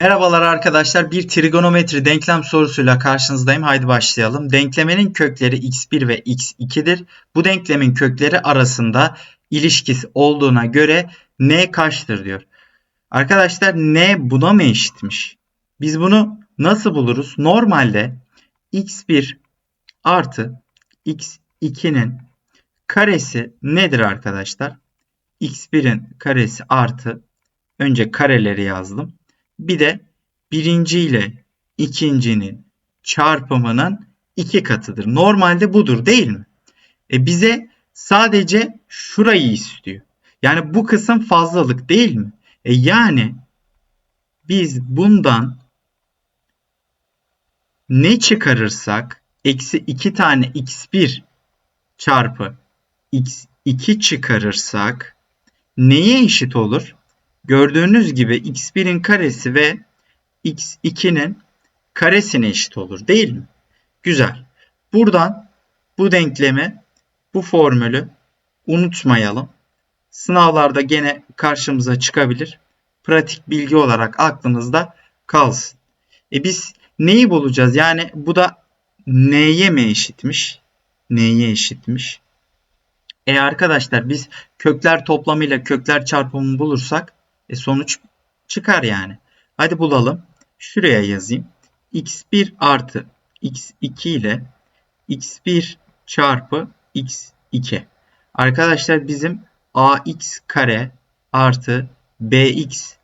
Merhabalar arkadaşlar. Bir trigonometri denklem sorusuyla karşınızdayım. Haydi başlayalım. Denklemenin kökleri x1 ve x2'dir. Bu denklemin kökleri arasında ilişkisi olduğuna göre n kaçtır diyor. Arkadaşlar n buna mı eşitmiş? Biz bunu nasıl buluruz? Normalde x1 artı x2'nin karesi nedir arkadaşlar? x1'in karesi artı önce kareleri yazdım. Bir de birinci ile ikincinin çarpımının iki katıdır. Normalde budur değil mi? E bize sadece şurayı istiyor. Yani bu kısım fazlalık değil mi? E yani biz bundan ne çıkarırsak eksi 2 tane x1 çarpı x2 çıkarırsak neye eşit olur? Gördüğünüz gibi x1'in karesi ve x2'nin karesine eşit olur değil mi? Güzel. Buradan bu denklemi, bu formülü unutmayalım. Sınavlarda gene karşımıza çıkabilir. Pratik bilgi olarak aklınızda kalsın. E biz neyi bulacağız? Yani bu da neye mi eşitmiş? Neye eşitmiş? E arkadaşlar biz kökler toplamıyla kökler çarpımını bulursak e sonuç çıkar yani. Hadi bulalım. Şuraya yazayım. x1 artı x2 ile x1 çarpı x2. Arkadaşlar bizim ax kare artı bx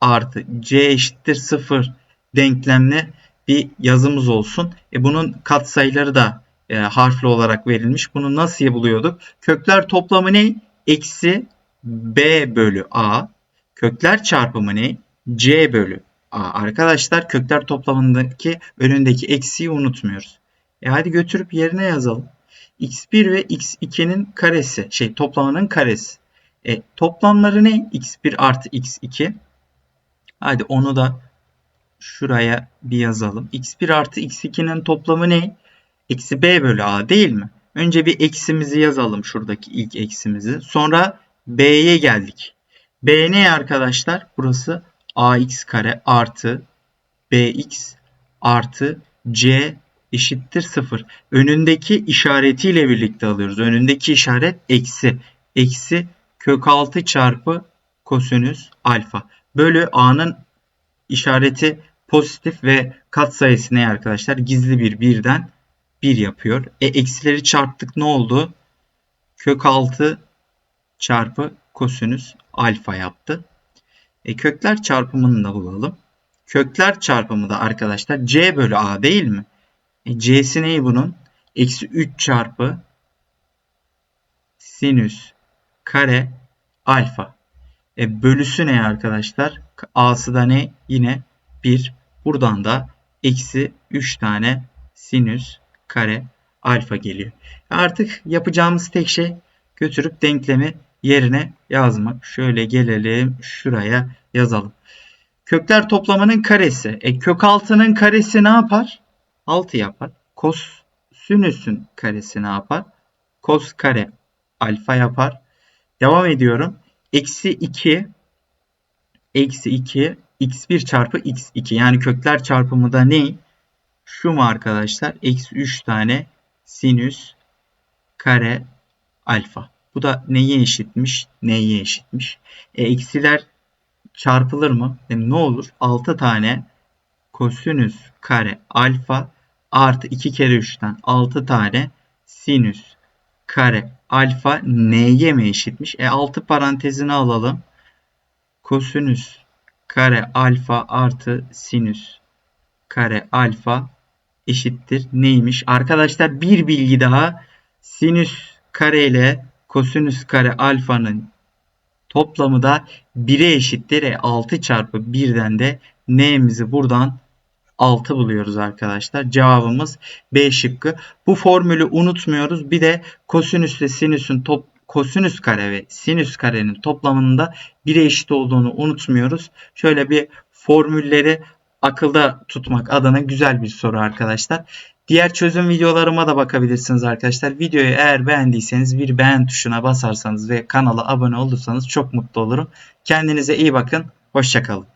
artı c eşittir 0 denklemle bir yazımız olsun. E bunun katsayıları da e, harfli olarak verilmiş. Bunu nasıl buluyorduk? Kökler toplamı ne? Eksi b bölü a Kökler çarpımı ne? C bölü A. Arkadaşlar kökler toplamındaki önündeki eksiği unutmuyoruz. E hadi götürüp yerine yazalım. x1 ve x2'nin karesi. Şey toplamının karesi. E, toplamları ne? x1 artı x2. Hadi onu da şuraya bir yazalım. x1 artı x2'nin toplamı ne? Eksi b bölü a değil mi? Önce bir eksimizi yazalım şuradaki ilk eksimizi. Sonra b'ye geldik. B ne arkadaşlar? Burası ax kare artı bx artı c eşittir 0. Önündeki işaretiyle birlikte alıyoruz. Önündeki işaret eksi. Eksi kök 6 çarpı kosinüs alfa. Bölü a'nın işareti pozitif ve katsayısı ne arkadaşlar? Gizli bir birden 1 yapıyor. E eksileri çarptık ne oldu? Kök 6 çarpı kosinüs alfa yaptı. E, kökler çarpımını da bulalım. Kökler çarpımı da arkadaşlar c bölü a değil mi? E, c'si neyi bunun? Eksi 3 çarpı sinüs kare alfa. E, bölüsü ne arkadaşlar? A'sı da ne? Yine 1. Buradan da eksi 3 tane sinüs kare alfa geliyor. Artık yapacağımız tek şey götürüp denklemi yerine yazmak. Şöyle gelelim şuraya yazalım. Kökler toplamının karesi. E kök altının karesi ne yapar? 6 yapar. Kos sinüsün karesi ne yapar? Kos kare alfa yapar. Devam ediyorum. Eksi 2 eksi 2 x1 çarpı x2 yani kökler çarpımı da ne? Şu mu arkadaşlar? Eksi 3 tane sinüs kare alfa. Bu da neye eşitmiş? Neye eşitmiş? E, eksiler çarpılır mı? E, ne olur? 6 tane kosinüs kare alfa artı 2 kere 3'ten 6 tane sinüs kare alfa neye mi eşitmiş? E 6 parantezini alalım. Kosinüs kare alfa artı sinüs kare alfa eşittir neymiş? Arkadaşlar bir bilgi daha sinüs kare ile kosinüs kare alfanın toplamı da 1'e eşittir. E 6 çarpı 1'den de n'imizi buradan 6 buluyoruz arkadaşlar. Cevabımız B şıkkı. Bu formülü unutmuyoruz. Bir de kosinüs ile sinüsün top kosinüs kare ve sinüs karenin toplamında 1'e eşit olduğunu unutmuyoruz. Şöyle bir formülleri akılda tutmak adına güzel bir soru arkadaşlar. Diğer çözüm videolarıma da bakabilirsiniz arkadaşlar. Videoyu eğer beğendiyseniz bir beğen tuşuna basarsanız ve kanala abone olursanız çok mutlu olurum. Kendinize iyi bakın. Hoşçakalın.